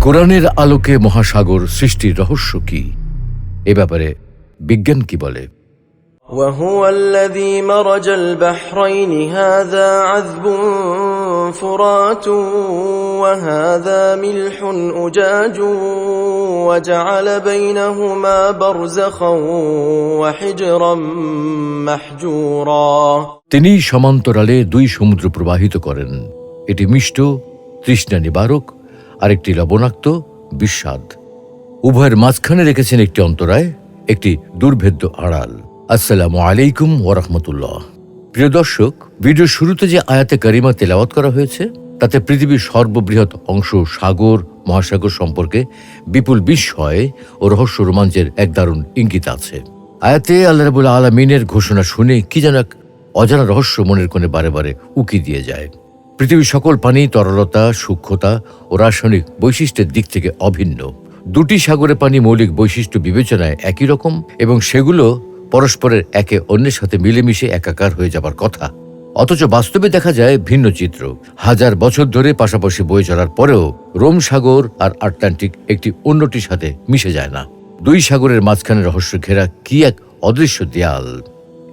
কোরআনের আলোকে মহাসাগর সৃষ্টির রহস্য কি এ ব্যাপারে বিজ্ঞান কি বলে وهو الذي مرج البحرين هذا عذب فرات وهذا ملح أجاج وجعل بينهما برزخا وحجرا محجورا তিনি সমান্তরালে দুই সমুদ্র প্রবাহিত করেন এটি মিষ্ট তৃষ্ণা নিবারক আর একটি লবণাক্ত বিস্বাদ উভয়ের মাঝখানে রেখেছেন একটি অন্তরায়, একটি দুর্ভেদ্য আড়াল। আসসালামু আলাইকুম ওরহমতুল্লাহ প্রিয় দর্শক, ভিডিও শুরুতে যে আয়াতে কারিমা তেলাওয়াত করা হয়েছে, তাতে পৃথিবীর সর্ববৃহৎ অংশ সাগর, মহাসাগর সম্পর্কে বিপুল বিস্ময় ও রহস্য রোমাঞ্চের এক দারুণ ইঙ্গিত আছে। আয়াতে আল্লাহ রাবুল আলমিনের ঘোষণা শুনে কি যেন এক অজানা রহস্য মনের কোণে বারে বারে উকি দিয়ে যায়। পৃথিবীর সকল পানি, তরলতা, সূক্ষ্মতা ও রাসায়নিক বৈশিষ্ট্যের দিক থেকে অভিন্ন। দুটি সাগরের পানি মৌলিক বৈশিষ্ট্য বিবেচনায় একই রকম এবং সেগুলো পরস্পরের একে অন্যের সাথে মিলেমিশে একাকার হয়ে যাবার কথা। অথচ বাস্তবে দেখা যায় ভিন্ন চিত্র। হাজার বছর ধরে পাশাপাশি বয়ে চলার পরেও রোম সাগর আর আটলান্টিক একটি অন্যটির সাথে মিশে যায় না। দুই সাগরের মাঝখানে রহস্য ঘেরা কি এক অদৃশ্য দেয়াল?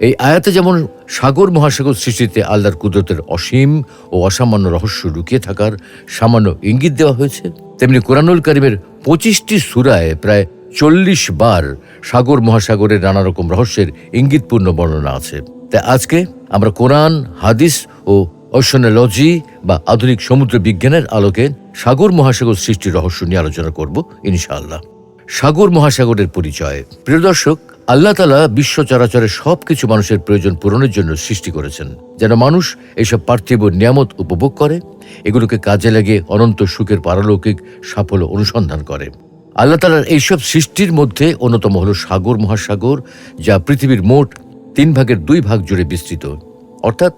এই আয়াতে যেমন সাগর মহাসাগর সৃষ্টিতে আল্লাহর কুদরতের অসীম ও অসামান্য রহস্য লুকিয়ে থাকার সামান্য ইঙ্গিত দেওয়া হয়েছে, তেমনি কোরআনুল করিমের পঁচিশটি সুরায় প্রায় চল্লিশ বার সাগর মহাসাগরের নানা রকম রহস্যের ইঙ্গিতপূর্ণ বর্ণনা আছে। তাই আজকে আমরা কোরআন, হাদিস ও ওশনোলজি বা আধুনিক সমুদ্র বিজ্ঞানের আলোকে সাগর মহাসাগর সৃষ্টির রহস্য নিয়ে আলোচনা করব, ইনশাআল্লাহ। সাগর মহাসাগরের পরিচয়। প্রিয় দর্শক আল্লাহ তালা বিশ্ব চরাচরের সবকিছু মানুষের প্রয়োজন পূরণের জন্য সৃষ্টি করেছেন। যেন মানুষ এসব পার্থিব নিয়ামত উপভোগ করে, এগুলোকে কাজে লাগিয়ে অনন্ত সুখের পারলৌকিক সাফল্য অনুসন্ধান করে। আল্লাহ তালার এইসব সৃষ্টির মধ্যে অন্যতম হল সাগর মহাসাগর, যা পৃথিবীর মোট তিন ভাগের দুই ভাগ জুড়ে বিস্তৃত। অর্থাৎ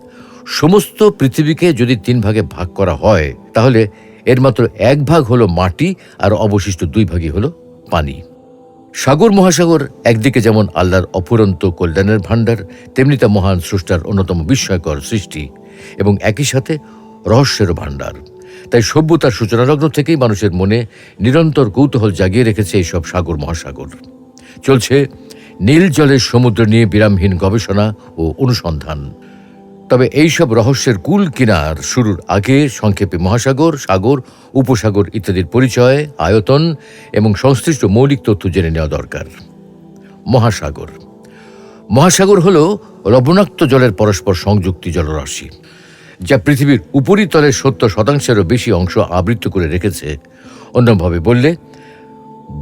সমস্ত পৃথিবীকে যদি তিন ভাগে ভাগ করা হয়, তাহলে এর মাত্র এক ভাগ হলো মাটি আর অবশিষ্ট দুই ভাগই হলো পানি। সাগর মহাসাগর একদিকে যেমন আল্লাহর অফুরন্ত কল্যাণের ভাণ্ডার, তেমনি তা মহান স্রষ্টার অন্যতম বিস্ময়কর সৃষ্টি এবং একই সাথে রহস্যের ভাণ্ডার। তাই সভ্যতার সূচনালগ্ন থেকেই মানুষের মনে নিরন্তর কৌতূহল জাগিয়ে রেখেছে এইসব সাগর মহাসাগর। চলছে নীল জলের সমুদ্র নিয়ে বিরামহীন গবেষণা ও অনুসন্ধান। তবে এইসব রহস্যের কুল কিনার শুরুর আগে সংক্ষেপে মহাসাগর, সাগর, উপসাগর ইত্যাদির পরিচয়, আয়তন এবং সংশ্লিষ্ট মৌলিক তথ্য জেনে নেওয়া দরকার। মহাসাগর। মহাসাগর হল লবণাক্ত জলের পরস্পর সংযুক্তি জলরাশি, যা পৃথিবীর উপরিতলের সত্তর শতাংশেরও বেশি অংশ আবৃত করে রেখেছে। অন্যভাবে বললে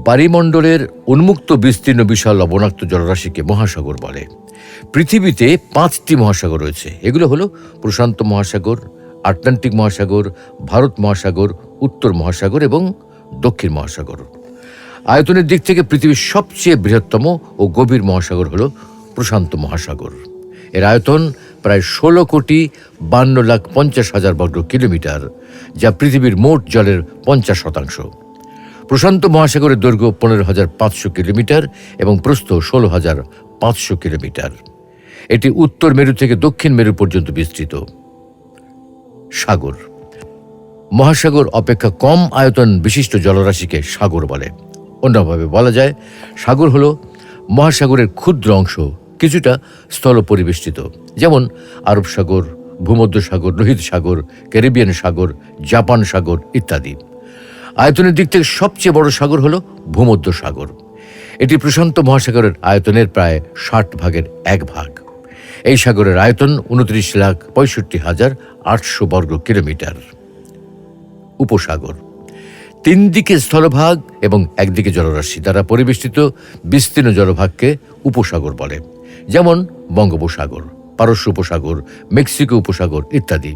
বাড়িমণ্ডলের উন্মুক্ত বিস্তীর্ণ বিশাল লবণাক্ত জলরাশিকে মহাসাগর বলে। পৃথিবীতে পাঁচটি মহাসাগর রয়েছে। এগুলো হলো প্রশান্ত মহাসাগর, আটলান্টিক মহাসাগর, ভারত মহাসাগর, উত্তর মহাসাগর এবং দক্ষিণ মহাসাগর। আয়তনের দিক থেকে পৃথিবীর সবচেয়ে বৃহত্তম ও গভীর মহাসাগর হলো প্রশান্ত মহাসাগর। এর আয়তন প্রায় ষোলো কোটি বান্ন লাখ পঞ্চাশ হাজার বর্গ কিলোমিটার, যা পৃথিবীর মোট জলের পঞ্চাশ শতাংশ। প্রশান্ত মহাসাগরের দৈর্ঘ্য পনেরো হাজার পাঁচশো কিলোমিটার এবং প্রস্থ ষোলো হাজার পাঁচশো কিলোমিটার। এটি উত্তর মেরু থেকে দক্ষিণ মেরু পর্যন্ত বিস্তৃত। সাগর। মহাসাগর অপেক্ষা কম আয়তন বিশিষ্ট জলরাশিকে সাগর বলে। অন্যভাবে বলা যায়, সাগর হল মহাসাগরের ক্ষুদ্র অংশ, কিছুটা স্থল পরিবেষ্টিত যেমন আরব সাগর, ভূমধ্যসাগর, লোহিত সাগর, ক্যারিবিয়ান সাগর, জাপান সাগর ইত্যাদি। আয়তনের দিক থেকে সবচেয়ে বড় সাগর হল ভূমধ্য সাগর। এটি প্রশান্ত মহাসাগরের আয়তনের প্রায় ষাট ভাগের এক ভাগ। এই সাগরের আয়তন উনত্রিশ লাখ পঁয়ষট্টি হাজার আটশো বর্গ কিলোমিটার। উপসাগর। তিন দিকে স্থলভাগ এবং একদিকে জলরাশি দ্বারা পরিবেষ্টিত বিস্তীর্ণ জলভাগকে উপসাগর বলে, যেমন বঙ্গোপসাগর, পারস্য উপসাগর, মেক্সিকো উপসাগর ইত্যাদি।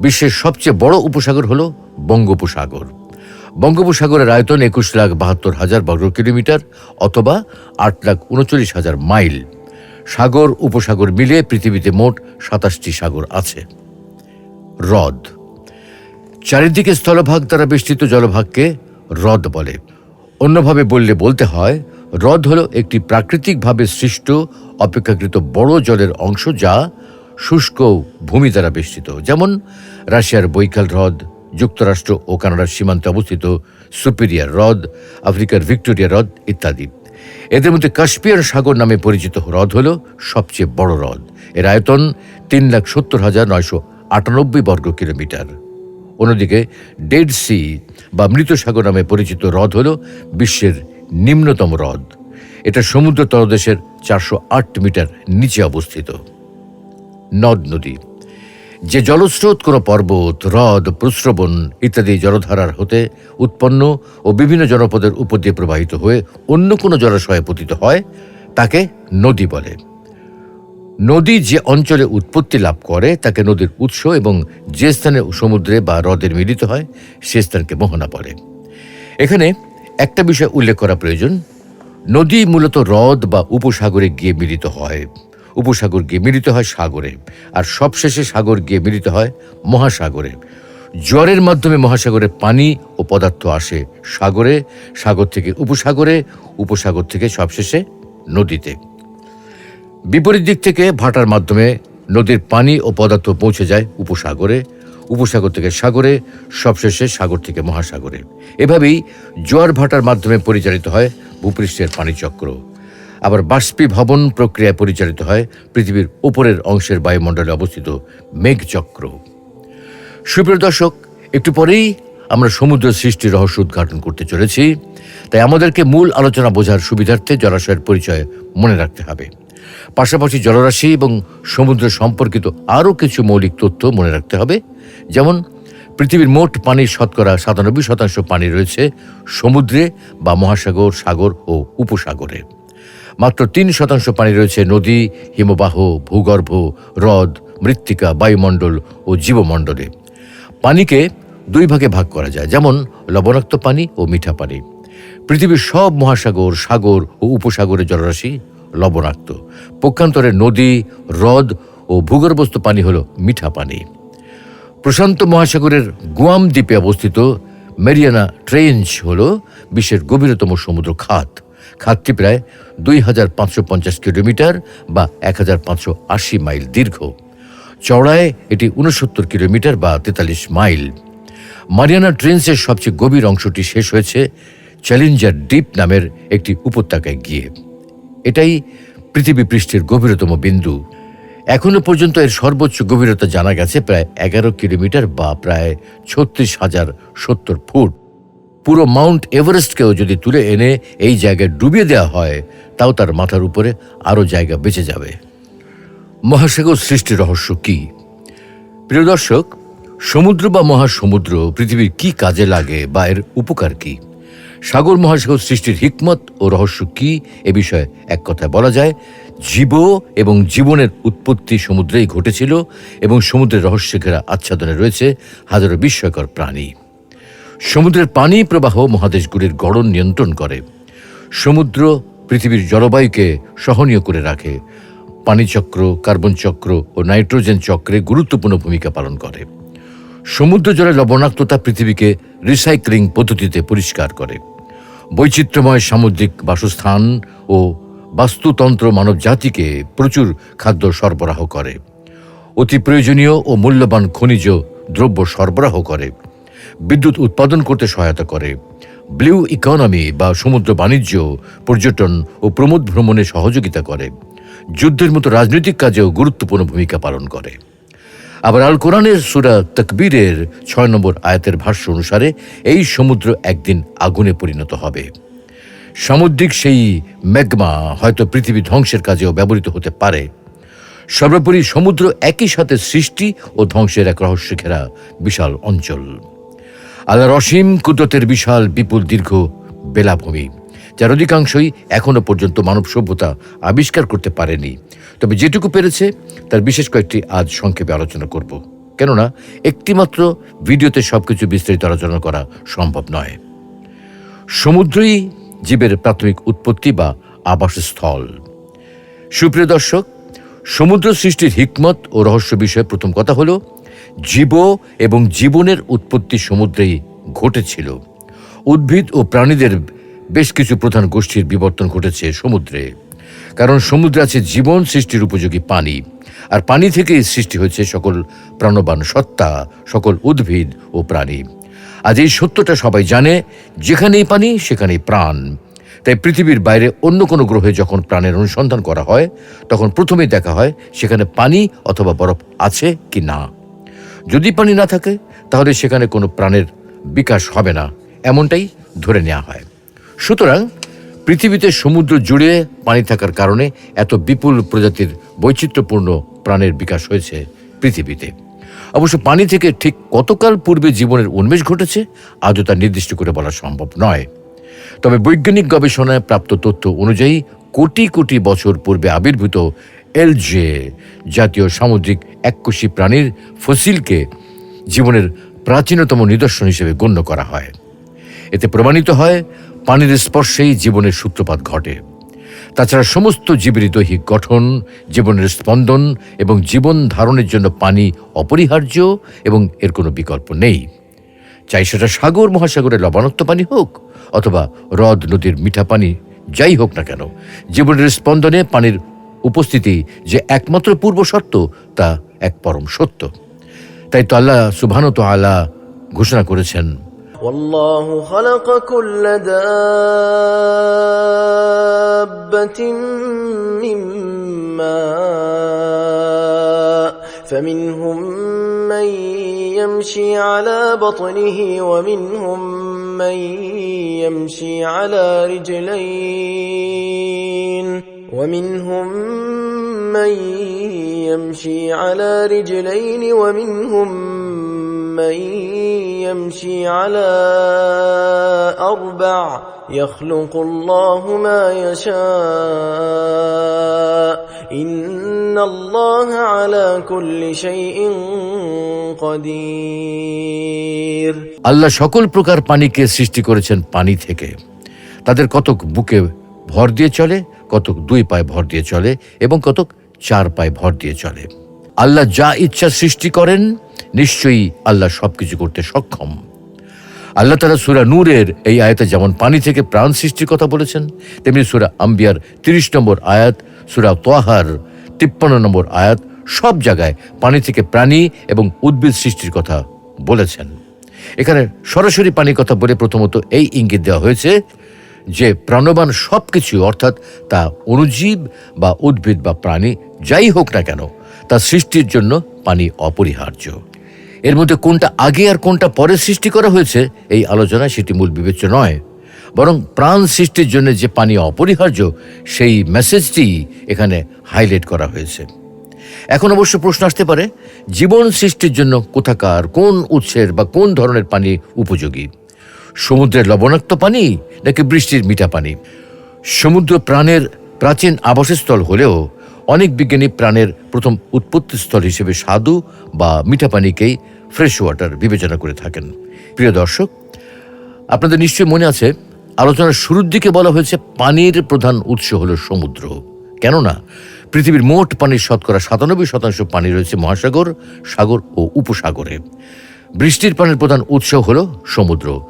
বিশ্বের সবচেয়ে বড় উপসাগর হল বঙ্গোপসাগর। বঙ্গোপসাগরের আয়তন একুশ লাখ বাহাত্তর হাজার বর্গ কিলোমিটার অথবা আট লাখ উনচল্লিশ হাজার মাইল। সাগর, উপসাগর মিলে পৃথিবীতে মোট সাতাশটি সাগর আছে। হ্রদ। চারিদিকে স্থলভাগ দ্বারা বেষ্টিত জলভাগকে হ্রদ বলে। অন্যভাবে বললে বলতে হয়, হ্রদ হল একটি প্রাকৃতিকভাবে সৃষ্ট, অপেক্ষাকৃত বড় জলের অংশ যা শুষ্ক ভূমি দ্বারা বেষ্টিত। যেমন রাশিয়ার বৈকাল হ্রদ যুক্তরাষ্ট্র ও কানাডার সীমান্তে অবস্থিত সুপিরিয়ার হ্রদ, আফ্রিকার ভিক্টোরিয়া হ্রদ ইত্যাদি। এদের মধ্যে কাস্পিয়ান সাগর নামে পরিচিত হ্রদ হল সবচেয়ে বড় হ্রদ। এর আয়তন তিন লাখ সত্তর হাজার নয়শো আটানব্বই বর্গ কিলোমিটার। অন্যদিকে ডেড সি বা মৃত সাগর নামে পরিচিত হ্রদ হল বিশ্বের নিম্নতম হ্রদ। এটা সমুদ্র তলদেশের চারশো আট মিটার নিচে অবস্থিত। নদ নদী। যে জলস্রোত কোনো পর্বত, হ্রদ, প্রস্রবণ ইত্যাদি জলধারার হতে উৎপন্ন ও বিভিন্ন জনপদের উপর দিয়ে প্রবাহিত হয়ে অন্য কোনো জলাশয়ে পতিত হয়, তাকে নদী বলে। নদী যে অঞ্চলে উৎপত্তি লাভ করে, তাকে নদীর উৎস এবং যে স্থানে সমুদ্রে বা হ্রদের মিলিত হয়, সে স্থানকে মোহনা বলে। এখানে একটা বিষয় উল্লেখ করা প্রয়োজন। নদী মূলত হ্রদ বা উপসাগরে গিয়ে মিলিত হয়। উপসাগর গিয়ে মিলিত হয় সাগরে। আর সবশেষে সাগর গিয়ে মিলিত হয় মহাসাগরে। জ্বরের মাধ্যমে মহাসাগরের পানি ও পদার্থ আসে সাগরে, সাগর থেকে উপসাগরে, উপসাগর থেকে সবশেষে নদীতে। বিপরীত দিক থেকে ভাটার মাধ্যমে নদীর পানি ও পদার্থ পৌঁছে যায় উপসাগরে, উপসাগর থেকে সাগরে, সবশেষে সাগর থেকে মহাসাগরে। এভাবেই জোয়ার ভাটার মাধ্যমে পরিচালিত হয় ভূপৃষ্ঠের পানিচক্র। আবার বাষ্পীভবন প্রক্রিয়ায় পরিচালিত হয় পৃথিবীর উপরের অংশের বায়ুমণ্ডলে অবস্থিত মেঘচক্র। সুপ্রিয় দর্শক, একটু পরেই আমরা সমুদ্র সৃষ্টির রহস্য উদ্ঘাটন করতে চলেছি, তাই আমাদেরকে মূল আলোচনা বোঝার সুবিধার্থে জলাশয়ের পরিচয় মনে রাখতে হবে। পাশাপাশি জলরাশি এবং সমুদ্র সম্পর্কিত আরও কিছু মৌলিক তথ্য মনে রাখতে হবে, যেমন পৃথিবীর মোট পানির শতকরা সাতানব্বই শতাংশ পানি রয়েছে সমুদ্রে বা মহাসাগর, সাগর ও উপসাগরে। মাত্র তিন শতাংশ পানি রয়েছে নদী, হিমবাহ, ভূগর্ভ, হ্রদ, মৃত্তিকা, বায়ুমণ্ডল ও জীবমণ্ডলে। পানিকে দুই ভাগে ভাগ করা যায়, যেমন লবণাক্ত পানি ও মিঠা পানি। পৃথিবীর সব মহাসাগর, সাগর ও উপসাগরের জলরাশি লবণাক্ত। পক্ষান্তরে নদী, হ্রদ ও ভূগর্ভস্থ পানি হল মিঠা পানি। প্রশান্ত মহাসাগরের গুয়াম দ্বীপে অবস্থিত মেরিয়ানা ট্রেঞ্চ হল বিশ্বের গভীরতম সমুদ্র খাত। খাতটি প্রায় দুই হাজার পাঁচশো পঞ্চাশ কিলোমিটার বা এক হাজার পাঁচশো আশি মাইল দীর্ঘ। চওড়ায় এটি উনসত্তর কিলোমিটার বা তেতাল্লিশ মাইল। মারিয়ানা ট্রেন্সের সবচেয়ে গভীর অংশটি শেষ হয়েছে চ্যালেঞ্জার ডিপ নামের একটি উপত্যকায় গিয়ে। এটাই পৃথিবী পৃষ্ঠের গভীরতম বিন্দু। এখনও পর্যন্ত এর সর্বোচ্চ গভীরতা জানা গেছে প্রায় এগারো কিলোমিটার বা প্রায় ছত্রিশ হাজার সত্তর ফুট। পুরো মাউন্ট এভারেস্টকেও যদি তুলে এনে এই জায়গায় ডুবিয়ে দেওয়া হয়, তাও তার মাথার উপরে আরও জায়গা বেঁচে যাবে। মহাসাগর সৃষ্টির রহস্য কি? প্রিয় দর্শক, সমুদ্র বা মহাসমুদ্র পৃথিবীর কি কাজে লাগে বা এর উপকার কি? সাগর মহাসাগর সৃষ্টির হিকমত ও রহস্য কি? এ বিষয়ে এক কথায় বলা যায়, জীব এবং জীবনের উৎপত্তি সমুদ্রেই ঘটেছিল এবং সমুদ্রের রহস্য ঘেরা আচ্ছাদনে রয়েছে হাজারো বিস্ময়কর প্রাণী। সমুদ্রের পানি প্রবাহ মহাদেশগুলির গড়ন নিয়ন্ত্রণ করে। সমুদ্র পৃথিবীর জলবায়ুকে সহনীয় করে রাখে। পানিচক্র কার্বন চক্র ও নাইট্রোজেন চক্রে গুরুত্বপূর্ণ ভূমিকা পালন করে। সমুদ্র জলের লবণাক্ততা পৃথিবীকে রিসাইক্লিং পদ্ধতিতে পরিষ্কার করে। বৈচিত্র্যময় সামুদ্রিক বাসস্থান ও বাস্তুতন্ত্র মানব জাতিকে প্রচুর খাদ্য সরবরাহ করে। অতি প্রয়োজনীয় ও মূল্যবান খনিজ দ্রব্য সরবরাহ করে। বিদ্যুৎ উৎপাদন করতে সহায়তা করে। ব্লু ইকোনমি বা সমুদ্র বাণিজ্য, পর্যটন ও প্রমোদ ভ্রমণে সহযোগিতা করে। যুদ্ধের মতো রাজনৈতিক কাজেও গুরুত্বপূর্ণ ভূমিকা পালন করে। আবার আল কোরআনের সুরা তকবীরের ছয় নম্বর আয়াতের ভাষ্য অনুসারে, এই সমুদ্র একদিন আগুনে পরিণত হবে। সামুদ্রিক সেই ম্যাগমা হয়তো পৃথিবী ধ্বংসের কাজেও ব্যবহৃত হতে পারে। সর্বোপরি সমুদ্র একই সাথে সৃষ্টি ও ধ্বংসের এক রহস্য ঘেরা বিশাল অঞ্চল। আল্লাহর অসীম কুদরতের বিশাল, বিপুল, দীর্ঘ বেলাভূমি, যার অধিকাংশই এখনও পর্যন্ত মানব সভ্যতা আবিষ্কার করতে পারেনি। তবে যেটুকু পেরেছে, তার বিশেষ কয়েকটি আজ সংক্ষেপে আলোচনা করব। কেননা, একটিমাত্র ভিডিওতে সবকিছু বিস্তারিত আলোচনা করা সম্ভব নয়। সমুদ্রই জীবের প্রাথমিক উৎপত্তি বা আবাসস্থল। সুপ্রিয় দর্শক, সমুদ্র সৃষ্টির হিকমত ও রহস্য বিষয়ে প্রথম কথা হলো জীব এবং জীবনের উৎপত্তি সমুদ্রেই ঘটেছিল। উদ্ভিদ ও প্রাণীদের বেশ কিছু প্রধান গোষ্ঠীর বিবর্তন ঘটেছে সমুদ্রে। কারণ সমুদ্রে আছে জীবন সৃষ্টির উপযোগী পানি, আর পানি থেকেই সৃষ্টি হয়েছে সকল প্রাণবান সত্তা, সকল উদ্ভিদ ও প্রাণী। আজ এই সত্যটা সবাই জানে, যেখানেই পানি, সেখানেই প্রাণ। তাই পৃথিবীর বাইরে অন্য কোনো গ্রহে যখন প্রাণের অনুসন্ধান করা হয়, তখন প্রথমেই দেখা হয় সেখানে পানি অথবা বরফ আছে কি না যদি পানি না থাকে, তাহলে সেখানে কোনো প্রাণের বিকাশ হবে না। এমনটাই ধরে নেওয়া হয়। সুতরাং, পৃথিবীতে সমুদ্র জুড়ে পানি থাকার কারণে এত বিপুল প্রজাতির বৈচিত্র্যপূর্ণ প্রাণের বিকাশ হয়েছে পৃথিবীতে। অবশ্য পানি থেকে ঠিক কতকাল পূর্বে জীবনের উন্মেষ ঘটেছে, আজও তা নির্দিষ্ট করে বলা সম্ভব নয়। তবে বৈজ্ঞানিক গবেষণায় প্রাপ্ত তথ্য অনুযায়ী, কোটি কোটি বছর পূর্বে আবির্ভূত এলজে, জাতীয় সামুদ্রিক এককোষী প্রাণীর ফসিলকে জীবনের প্রাচীনতম নিদর্শন হিসেবে গণ্য করা হয়। এতে প্রমাণিত হয়, পানির স্পর্শেই জীবনের সূত্রপাত ঘটে। তাছাড়া সমস্ত জীবেরই দৈহিক গঠন, জীবনের স্পন্দন এবং জীবন ধারণের জন্য পানি অপরিহার্য এবং এর কোনো বিকল্প নেই। চাই সেটা সাগর মহাসাগরের লবণাক্ত পানি হোক অথবা হ্রদ, নদীর মিঠা পানি, যাই হোক না কেন, জীবনের স্পন্দনে পানির উপস্থিতি যে একমাত্র পূর্ব সত্য তা এক পরম সত্য তাই তো আল্লাহ সুবহানত আলা ঘোষণা করেছেন والله خلق كل دابة من ماء فمنهم من يمشي على بطنه ومنهم من يمشي على رجلين ومنهم من يمشي على رجلين ومنهم من يمشي على أربع يخلق الله ما يشاء إن الله على كل شيء قدير আল্লাহ সকল প্রকার পানিকে সৃষ্টি করেছেন পানি থেকে তাদের কতক বুকে ভর দিয়ে চলে কতক দুই পায়ে ভর দিয়ে চলে এবং কতক চার পায়ে ভর দিয়ে চলে। আল্লাহ যা ইচ্ছা সৃষ্টি করেন, নিশ্চয়ই আল্লাহ সবকিছু করতে সক্ষম। আল্লাহ তালা সুরা নূরের এই আয়াতে যেমন পানি থেকে প্রাণ সৃষ্টির কথা বলেছেন, তেমনি সুরা আম্বিয়ার তিরিশ নম্বর আয়াত, সুরা তোয়াহার তিপ্পান্ন নম্বর আয়াত সব জায়গায় পানি থেকে প্রাণী এবং উদ্ভিদ সৃষ্টির কথা বলেছেন। এখানে সরাসরি পানির কথা বলে প্রথমত এই ইঙ্গিত দেওয়া হয়েছে যে প্রাণবান সব কিছু অর্থাৎ তা অণুজীব বা উদ্ভিদ বা প্রাণী যাই হোক না কেন, তা সৃষ্টির জন্য পানি অপরিহার্য। এর মধ্যে কোনটা আগে আর কোনটা পরে সৃষ্টি করা হয়েছে, এই আলোচনায় সেটি মূল বিবেচ্য নয়। বরং প্রাণ সৃষ্টির জন্য যে পানি অপরিহার্য, সেই মেসেজটি এখানে হাইলাইট করা হয়েছে। এখন অবশ্য প্রশ্ন আসতে পারে, জীবন সৃষ্টির জন্য কোথাকার, কোন উৎসের বা কোন ধরনের পানি উপযোগী? সমুদ্রের লবণাক্ত পানি নাকি বৃষ্টির মিঠা পানি? সমুদ্র প্রাণের প্রাচীন আবাসস্থল হলেও অনেক বিজ্ঞানী প্রাণের প্রথম উৎপত্তিস্থল হিসেবে স্বাদু বা মিঠা পানিকেই ফ্রেশ ওয়াটার বিবেচনা করে থাকেন। প্রিয় দর্শক, আপনাদের নিশ্চয়ই মনে আছে, আলোচনার শুরুর দিকে বলা হয়েছে পানির প্রধান উৎস হলো সমুদ্র। কেননা, পৃথিবীর মোট পানির শতকরা সাতানব্বই শতাংশ পানি রয়েছে মহাসাগর, সাগর ও উপসাগরে। বৃষ্টির পানির প্রধান উৎস হলো সমুদ্র।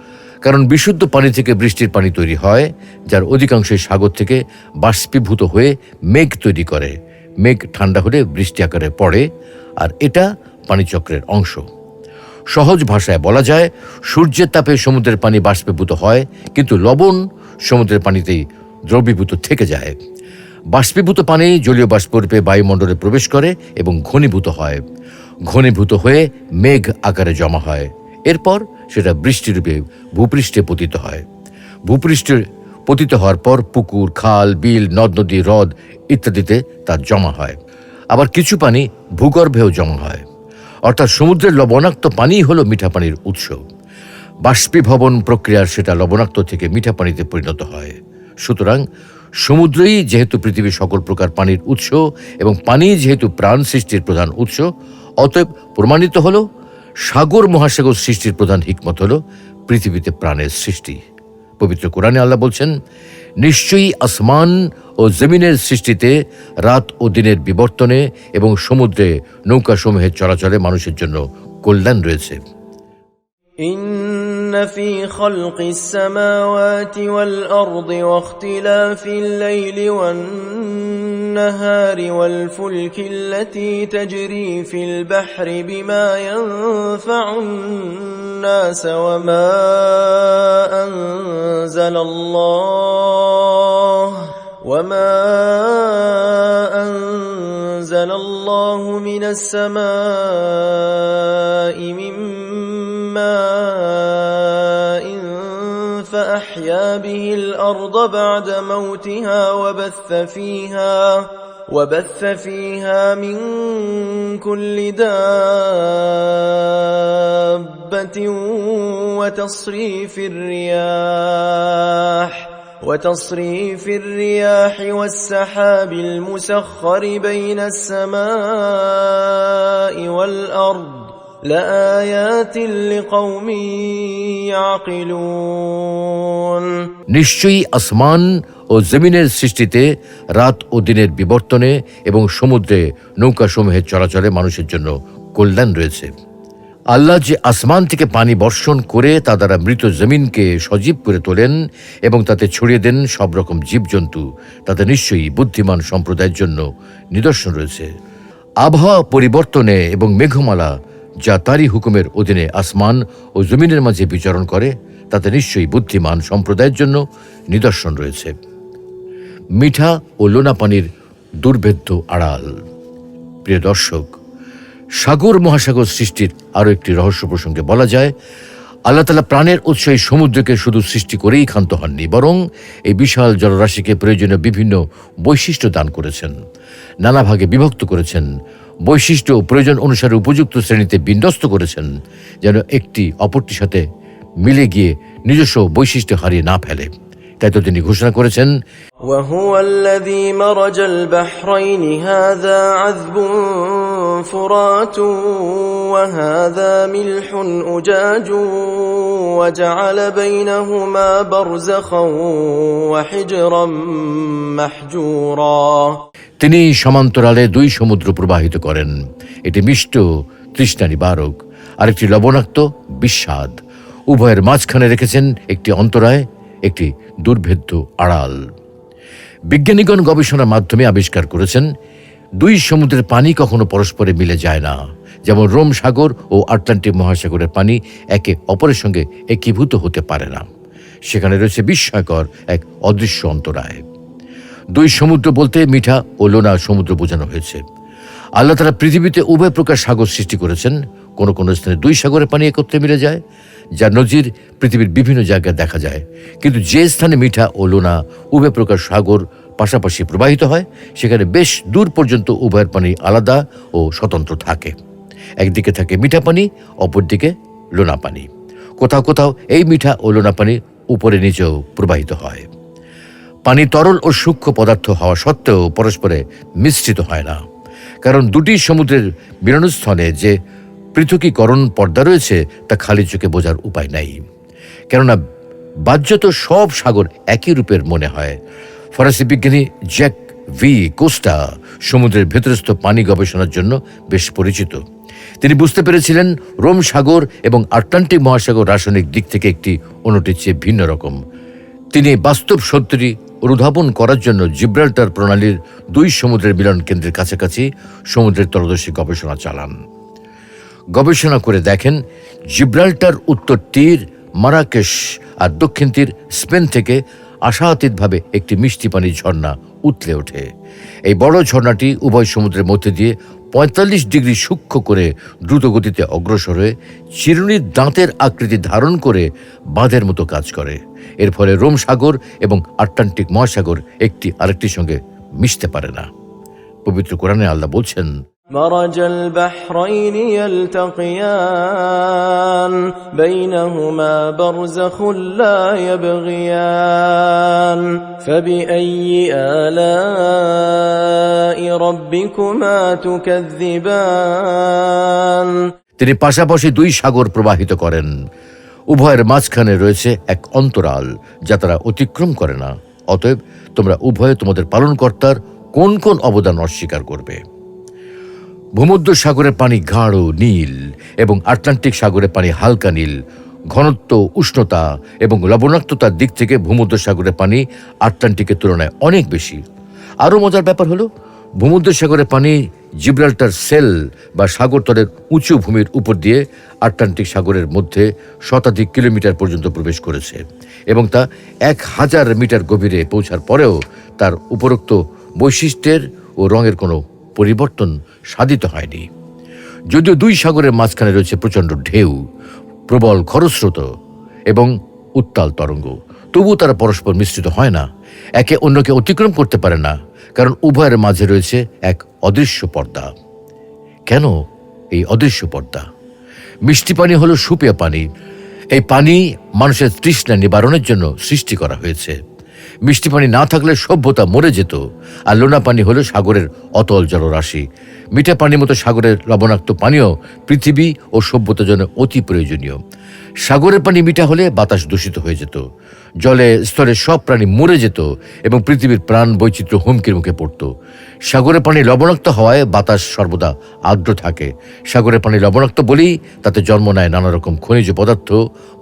কারণ বিশুদ্ধ পানি থেকে বৃষ্টির পানি তৈরি হয়, যার অধিকাংশই সাগর থেকে বাষ্পীভূত হয়ে মেঘ তৈরি করে। মেঘ ঠান্ডা হলে বৃষ্টি আকারে পড়ে, আর এটা পানিচক্রের অংশ। সহজ ভাষায় বলা যায়, সূর্যের তাপে সমুদ্রের পানি বাষ্পীভূত হয়, কিন্তু লবণ সমুদ্রের পানিতেই দ্রবীভূত থেকে যায়। বাষ্পীভূত পানি জলীয় বাষ্পরূপে বায়ুমণ্ডলে প্রবেশ করে এবং ঘনীভূত হয়। ঘনীভূত হয়ে মেঘ আকারে জমা হয়। এরপর সেটা বৃষ্টিরূপে ভূপৃষ্ঠে পতিত হয়। ভূপৃষ্ঠে পতিত হওয়ার পর পুকুর, খাল, বিল, নদ, নদী, হ্রদ ইত্যাদিতে তা জমা হয়। আবার কিছু পানি ভূগর্ভেও জমা হয়। অর্থাৎ সমুদ্রের লবণাক্ত পানিই হলো মিঠা পানির উৎস। বাষ্পীভবন প্রক্রিয়ার সেটা লবণাক্ত থেকে মিঠা পানিতে পরিণত হয়। সুতরাং সমুদ্রই যেহেতু পৃথিবীর সকল প্রকার পানির উৎস এবং পানি যেহেতু প্রাণ সৃষ্টির প্রধান উৎস, অতএব প্রমাণিত হলো সাগর মহাসাগর সৃষ্টির প্রধান হিকমত হলো পৃথিবীতে প্রাণের সৃষ্টি পবিত্র কোরআনে আল্লাহ বলছেন নিশ্চয়ই আসমান ও জমিনের সৃষ্টিতে রাত ও দিনের বিবর্তনে এবং সমুদ্রে নৌকা সমূহের চলাচলে মানুষের জন্য কল্যাণ রয়েছে إن في خلق السماوات والأرض واختلاف الليل والنهار والفلك التي تجري في البحر بما ينفع الناس وما أنزل الله وما أنزل الله من السماء من ماء فأحيا به الأرض بعد موتها وبث فيها وبث فيها من كل دابة وتصريف الرياح وتصريف الرياح والسحاب المسخر بين السماء والأرض. নিশ্চয়ই আসমান ও জমিনের সৃষ্টিতে, রাত ও দিনের বিবর্তনে এবং সমুদ্রে নৌকাসমূহের চলাচলে মানুষের জন্য কল্যাণ রয়েছে। আল্লাহ যে আসমান থেকে পানি বর্ষণ করে তা দ্বারা মৃত জমিনকে সজীব করে তোলেন এবং তাতে ছড়িয়ে দেন সব রকম জীবজন্তু, তাতে নিশ্চয়ই বুদ্ধিমান সম্প্রদায়ের জন্য নিদর্শন রয়েছে। আবহাওয়া পরিবর্তনে এবং মেঘমালা যা তারই হুকুমের অধীনে আসমান ও জমিনের মাঝে বিচরণ করে, তাতে নিশ্চয়ই বুদ্ধিমান সম্প্রদায়ের জন্য নিদর্শন রয়েছে। মিঠা ও লোনা পানির দুর্ভেদ্য আড়াল। প্রিয় দর্শক, সাগর মহাসাগর সৃষ্টির আরও একটি রহস্য প্রসঙ্গে বলা যায়, আল্লাহ তালা প্রাণের উৎস এই সমুদ্রকে শুধু সৃষ্টি করেই ক্ষান্ত হননি, বরং এই বিশাল জলরাশিকে প্রয়োজনীয় বিভিন্ন বৈশিষ্ট্য দান করেছেন, নানা ভাগে বিভক্ত করেছেন বৈশিষ্ট্য প্রয়োজন অনুসারে উপযুক্ত শ্রেণীতে বিন্যস্ত করেছেন, যেন একটি অপরটির সাথে মিলে গিয়ে নিজস্ব বৈশিষ্ট্য হারিয়ে না ফেলে। তাই তো তিনি ঘোষণা করেছেন وهو الذي مرج البحرين هذا عذب فرات وهذا ملح أجاج وجعل بينهما برزخا وحجرا محجورا তিনি সমান্তরালে দুই সমুদ্র প্রবাহিত করেন এটি মিষ্ট তৃষ্ণা নিবারক আরেকটি লবণাক্ত বিস্বাদ উভয়ের মাঝখানে রেখেছেন একটি অন্তরায় একটি দুর্ভেদ্য আড়াল। বিজ্ঞানীগণ গবেষণার মাধ্যমে আবিষ্কার করেছেন, দুই সমুদ্রের পানি কখনো পরস্পরে মিলে যায় না। যেমন রোম সাগর ও আটলান্টিক মহাসাগরের পানি একে অপরের সঙ্গে একীভূত হতে পারে না। সেখানে রয়েছে বিস্ময়কর এক অদৃশ্য অন্তরায়। দুই সমুদ্র বলতে মিঠা ও লোনা সমুদ্র বোঝানো হয়েছে। আল্লাহ তারা পৃথিবীতে উভয় প্রকার সাগর সৃষ্টি করেছেন। কোনো কোনো স্থানে দুই সাগরের পানি একত্রে মিলে যায়। যার নজির পৃথিবীর বিভিন্ন জায়গায় দেখা যায়। কিন্তু যে স্থানে মিঠা ও লোনা উভয় প্রকার সাগর পাশাপাশি প্রবাহিত হয়, সেখানে বেশ দূর পর্যন্ত উভয়ের পানি আলাদা ও স্বতন্ত্র থাকে। একদিকে থাকে মিঠা পানি, অপরদিকে লোনা পানি। কোথাও কোথাও এই মিঠা ও লোনা পানি উপরে নিচেও প্রবাহিত হয়। পানি তরল ও সূক্ষ্ম পদার্থ হওয়া সত্ত্বেও পরস্পরে মিশ্রিত হয় না। কারণ দুটি সমুদ্রের মিলনস্থলে যে পৃথকীকরণ পর্দা রয়েছে, তা খালি চোখে বোঝার উপায় নাই। কেননা বাহ্যত সব সাগর একই রূপের মনে হয়। ফরাসি বিজ্ঞানী জ্যাক ভি কোস্টা সমুদ্রের ভেতরস্থ পানি গবেষণার জন্য বেশ পরিচিত। তিনি বুঝতে পেরেছিলেন রোম সাগর এবং আটলান্টিক মহাসাগর রাসায়নিক দিক থেকে একটি অন্যটির চেয়ে ভিন্ন রকম। তিনি বাস্তব সত্যটি অনুধাবন করার জন্য জিব্রাল্টার প্রণালীর দুই সমুদ্রের মিলন কেন্দ্রের কাছাকাছি সমুদ্রের তলদর্শী গবেষণা চালান। গবেষণা করে দেখেন জিব্রাল্টার উত্তর তীর, মারাকেশ আর দক্ষিণ তীর স্পেন থেকে আশাতীতভাবে একটি মিষ্টি পানির ঝর্ণা উতলে ওঠে। এই বড় ঝর্ণাটি উভয় সমুদ্রের মধ্যে দিয়ে পঁয়তাল্লিশ ডিগ্রি সূক্ষ্ম করে দ্রুত গতিতে অগ্রসর হয়ে চিরুনির দাঁতের আকৃতি ধারণ করে বাঁধের মতো কাজ করে। এর ফলে রোম সাগর এবং আটলান্টিক মহাসাগর একটি আরেকটির সঙ্গে মিশতে পারে না। পবিত্র কোরআনে আল্লাহ বলছেন مرج البحرين يلتقيان بينهما برزخ لا يبغيان فبأي آلاء ربكما تكذبان তিনি পাশাপাশি দুই সাগর প্রবাহিত করেন উভয়ের মাঝখানে রয়েছে এক অন্তরাল যা তারা অতিক্রম করে না অতএব তোমরা উভয়ে তোমাদের পালনকর্তার কোন কোন অবদান অস্বীকার করবে ভূমধ্য সাগরের পানি গাঢ় নীল এবং আটলান্টিক সাগরের পানি হালকা নীল। ঘনত্ব, উষ্ণতা এবং লবণাক্ততার দিক থেকে ভূমধ্য সাগরের পানি আটলান্টিকের তুলনায় অনেক বেশি। আরও মজার ব্যাপার হলো, ভূমধ্যসাগরের পানি জিব্রাল্টার সেল বা সাগরতলের উঁচু ভূমির উপর দিয়ে আটলান্টিক সাগরের মধ্যে শতাধিক কিলোমিটার পর্যন্ত প্রবেশ করেছে এবং তা এক হাজার মিটার গভীরে পৌঁছার পরেও তার উপরোক্ত বৈশিষ্ট্যের ও রঙের কোনো পরিবর্তন সাধিত হয়নি। যদিও দুই সাগরের মাঝখানে রয়েছে প্রচণ্ড ঢেউ, প্রবল খরস্রোত এবং উত্তাল তরঙ্গ, তবুও তারা পরস্পর মিশ্রিত হয় না, একে অন্যকে অতিক্রম করতে পারে না, কারণ উভয়ের মাঝে রয়েছে এক অদৃশ্য পর্দা। কেন এই অদৃশ্য পর্দা? মিষ্টি পানি হলো সুপেয় পানি, এই পানি মানুষের তৃষ্ণা নিবারণের জন্য সৃষ্টি করা হয়েছে। মিষ্টি পানি না থাকলে সভ্যতা মরে যেত, আর লোনা পানি হলো সাগরের অতল জলরাশি। মিঠা পানির মতো সাগরের লবণাক্ত পানীয় পৃথিবী ও সভ্যতার জন্য অতি প্রয়োজনীয়। সাগরের পানি মিঠা হলে বাতাস দূষিত হয়ে যেত। জলে স্তরে সব প্রাণী মরে যেত এবং পৃথিবীর প্রাণ বৈচিত্র্য হুমকির মুখে পড়ত। সাগরের পানি লবণাক্ত হওয়ায় বাতাস সর্বদা আর্দ্র থাকে। সাগরের পানি লবণাক্ত বলেই তাতে জন্ম নেয় নানা রকম খনিজ পদার্থ,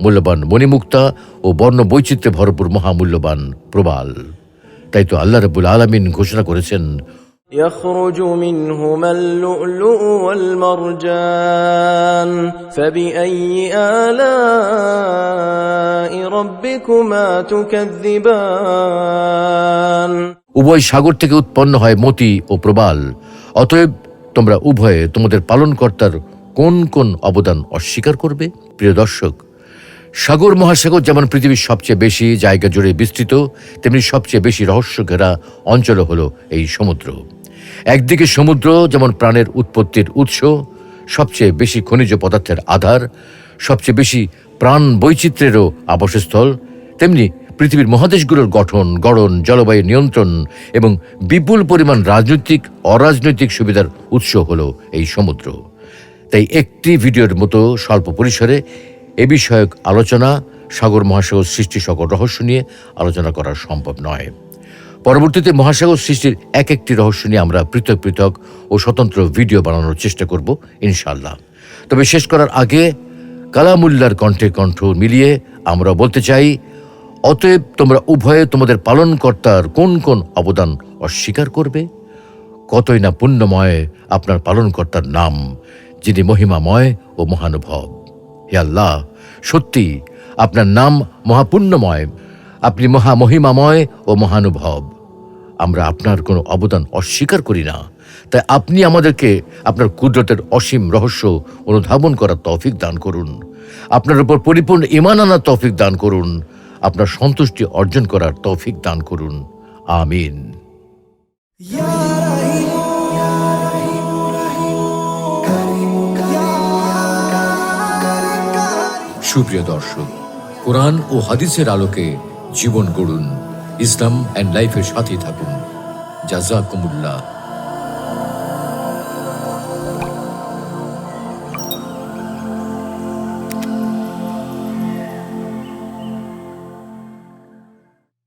মূল্যবান মণিমুক্তা ও বর্ণ বৈচিত্র্যে ভরপুর মহামূল্যবান প্রবাল। তাই তো আল্লাহ রবুল আলমিন ঘোষণা করেছেন يخرج منهما اللؤلؤ والمرجان فبأي آلاء ربكما تكذبان উভয় সাগর থেকে উৎপন্ন হয় মতি ও প্রবাল অতএব তোমরা উভয়ে তোমাদের পালনকর্তার কোন কোন অবদান অস্বীকার করবে প্রিয় দর্শক সাগর মহাসাগর যেমন পৃথিবীর সবচেয়ে বেশি জায়গা জুড়ে বিস্তৃত তেমনি সবচেয়ে বেশি রহস্য ঘেরা অঞ্চল হলো এই সমুদ্র একদিকে সমুদ্র, যেমন প্রাণের উৎপত্তির উৎস, সবচেয়ে বেশি খনিজ পদার্থের আধার, সবচেয়ে বেশি প্রাণ বৈচিত্র্যেরও আবাসস্থল, তেমনি পৃথিবীর মহাদেশগুলোর গঠন, গড়ন, জলবায়ু নিয়ন্ত্রণ এবং বিপুল পরিমাণ রাজনৈতিক, অরাজনৈতিক সুবিধার উৎস হলো এই সমুদ্র। তাই একটি ভিডিওর মতো স্বল্প পরিসরে এ বিষয়ক আলোচনা সাগর মহাসাগর সৃষ্টি সকল রহস্য নিয়ে আলোচনা করা সম্ভব নয়। পরবর্তীতে মহাসাগর সৃষ্টির এক একটি রহস্য নিয়ে আমরা পৃথক পৃথক ও স্বতন্ত্র ভিডিও বানানোর চেষ্টা করব ইনশাল্লাহ তবে শেষ করার আগে কালামুল্লার কণ্ঠে কণ্ঠ মিলিয়ে আমরা বলতে চাই, অতএব তোমরা উভয়ে তোমাদের পালনকর্তার কোন কোন অবদান অস্বীকার করবে? কতই না পুণ্যময় আপনার পালনকর্তার নাম, যিনি মহিমাময় ও মহানুভব। হে আল্লাহ সত্যি আপনার নাম মহাপুণ্যময়। আপনি মহা মহিমাময় ও মহানুভব। আমরা আপনার কোনো অবদান অস্বীকার করি না। তাই আপনি আমাদেরকে আপনার কুদরতের অসীম রহস্য অনুধাবন করার তৌফিক দান করুন। আপনার উপর পরিপূর্ণ ইমান আনার তৌফিক দান করুন। আপনার সন্তুষ্টি অর্জন করার তৌফিক দান করুন। আমিন। সুপ্রিয় দর্শক, কোরআন ও হাদিসের আলোকে জীবন গড়ুন। ইসলাম অ্যান্ড লাইফের সাথে থাকুন। জাজাকুমুল্লাহ